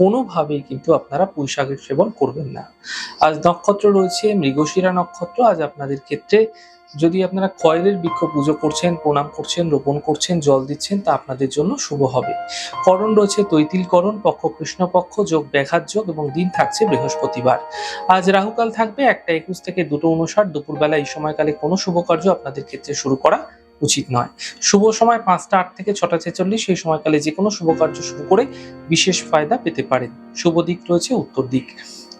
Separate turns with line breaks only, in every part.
কোনোভাবেই কিন্তু আপনারা পুঁইশাকের সেবন করবেন না। আজ নক্ষত্র রয়েছে, মৃগশিরা নক্ষত্র। আজ আপনাদের ক্ষেত্রে যদি আপনারা খয়েরের বৃক্ষ পুজো করছেন, প্রণাম করছেন, রোপণ করছেন, জল দিচ্ছেন, তা আপনাদের জন্য শুভ হবে। করণ রয়েছে তৈতিল করণ পক্ষ কৃষ্ণপক্ষ, যোগ ব্যাঘাত যোগ এবং দিন থাকছে বৃহস্পতিবার। আজ রাহুকাল থাকবে, একটা একুশ থেকে দুটো উনষাট দুপুরবেলা এই সময়কালে কোনো শুভ কার্য আপনাদের ক্ষেত্রে শুরু করা উচিত নয়। শুভ সময় পাঁচটা আট থেকে ছটা ছেচল্লিশ সেই সময়কালে যে কোনো শুভ কার্য শুরু করে বিশেষ ফায়দা পেতে পারেন। শুভ দিক রয়েছে উত্তর দিক।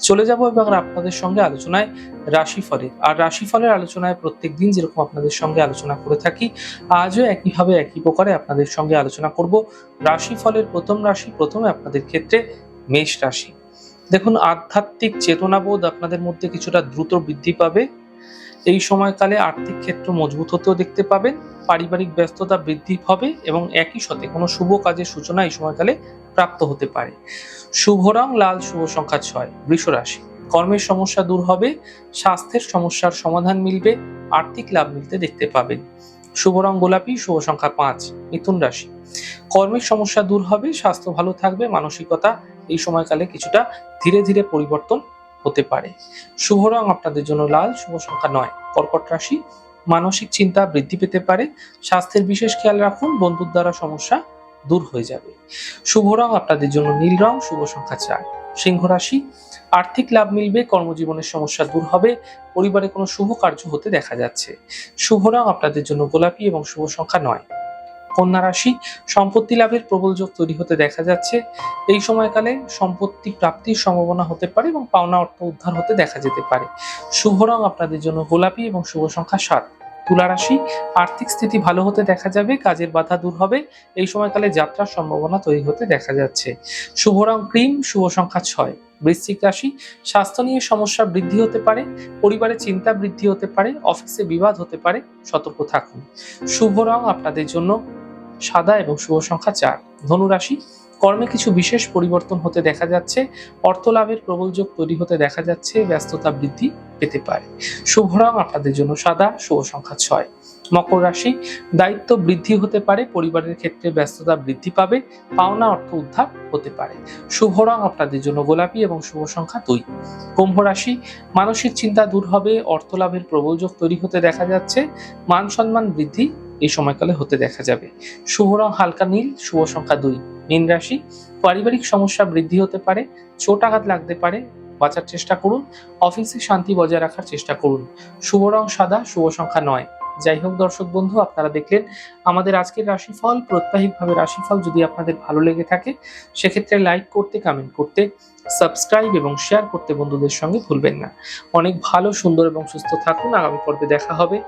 চলে যাব এবার আপনাদের সঙ্গে আলোচনায় রাশিফলের। আর রাশিফলের আলোচনায় প্রত্যেক দিন যেরকম আপনাদের সঙ্গে আলোচনা করে থাকি, আজও একইভাবে একই প্রকারে আপনাদের সঙ্গে আলোচনা করব। রাশিফলের প্রথম রাশি, প্রথমে আপনাদের ক্ষেত্রে মেষ রাশি। দেখুন, আধ্যাত্মিক চেতনাবোধ আপনাদের মধ্যে কিছুটা দ্রুত বৃদ্ধি পাবে। এই সময়কালে আর্থিক ক্ষেত্র মজবুত হতেও দেখতে পাবেন, পারিবারিক ব্যস্ততা বৃদ্ধি হবে এবং একই সাথে কোনো শুভ কাজের সূচনা এই সময়কালে প্রাপ্ত হতে পারে। শুভ রং, লাল শুভ সংখ্যা ছয়, বৃষ রাশি। কর্মের সমস্যা দূর হবে, স্বাস্থ্যের সমস্যার সমাধান মিলবে, আর্থিক লাভ মিলতে দেখতে পাবেন। শুভ রং, গোলাপি, শুভ সংখ্যা পাঁচ, মিথুন রাশি। কর্মের সমস্যা দূর হবে, স্বাস্থ্য ভালো থাকবে, মানসিকতা এই সময়কালে কিছুটা ধীরে ধীরে পরিবর্তন হতে পারে। শুভ রং আপনাদের জন্য লাল, শুভ সংখ্যা নয়। কর্কট রাশি মানসিক চিন্তা বৃদ্ধি পেতে পারে। স্বাস্থ্যের বিশেষ খেয়াল রাখুন, বন্ধুর দ্বারা সমস্যা দূর হয়ে যাবে। শুভ রং আপনাদের জন্য নীল রং, শুভ সংখ্যা চার। সিংহ রাশি, আর্থিক লাভ মিলবে, কর্মজীবনের সমস্যা দূর হবে, পরিবারে কোনো শুভ কার্য হতে দেখা যাচ্ছে। শুভ রং আপনাদের জন্য গোলাপি এবং শুভ সংখ্যা নয়। কন্যা রাশি, সম্পত্তি লাভের প্রবল যোগ তৈরি হতে দেখা যাচ্ছে। এই সময়কালে সম্পত্তি প্রাপ্তির সম্ভাবনা হতে পারে এবং পাওনা অর্থ উদ্ধার হতে দেখা যেতে পারে। শুভ রং আপনাদের জন্য গোলাপি এবং শুভ সংখ্যা সাত। তুলা রাশি, আর্থিক স্থিতি ভালো হতে দেখা যাবে, কাজের বাধা দূর হবে। এই সময়কালে যাত্রার সম্ভাবনা তৈরি হতে দেখা যাচ্ছে। শুভ রং ক্রিম, শুভ সংখ্যা ছয়। বৃশ্চিক রাশি, স্বাস্থ্য নিয়ে সমস্যা বৃদ্ধি হতে পারে, পরিবারে চিন্তা বৃদ্ধি হতে পারে, অফিসে বিবাদ হতে পারে, সতর্ক থাকুন। শুভ রং আপনাদের জন্য সাদা এবং শুভ সংখ্যা চার। ধনুরাশি কর্মে কিছু বিশেষ পরিবর্তন হতে দেখা যাচ্ছে অর্থ লাভের প্রবল যোগ তৈরি হতে দেখা যাচ্ছে, ব্যস্ততা বৃদ্ধি পেতে পারে। শুভ রং আপনাদের জন্য সাদা, শুভ সংখ্যা ছয়। মকর রাশি, দায়িত্ব বৃদ্ধি হতে পারে, পরিবারের ক্ষেত্রে ব্যস্ততা বৃদ্ধি পাবে, পাওনা অর্থ উদ্ধার হতে পারে। শুভ রং আপনাদের জন্য গোলাপি এবং শুভ সংখ্যা দুই। কুম্ভ রাশি, মানসিক চিন্তা দূর হবে অর্থ লাভের প্রবল যোগ তৈরি হতে দেখা যাচ্ছে, মান সম্মান বৃদ্ধি এই সময়কালে হতে দেখা যাবে। শুভ রং হালকা নীল, শুভ সংখ্যা দুই মীন রাশি। পারিবারিক সমস্যা বৃদ্ধি হতে পারে, চোট আঘাত লাগতে পারে, বাঁচার চেষ্টা করুন, অফিসে শান্তি বজায় রাখার চেষ্টা করুন। শুভ রং সাদা, শুভ সংখ্যা নয়। যাই হোক দর্শক বন্ধু, আপনারা দেখলেন আমাদের আজকের রাশিফল। প্রত্যাহিকভাবে রাশিফল যদি আপনাদের ভালো লেগে থাকে, সেক্ষেত্রে লাইক করতে, কমেন্ট করতে, সাবস্ক্রাইব এবং শেয়ার করতে বন্ধুদের সঙ্গে ভুলবেন না। অনেক ভালো, সুন্দর এবং সুস্থ থাকুন। আগামী পর্বে দেখা হবে।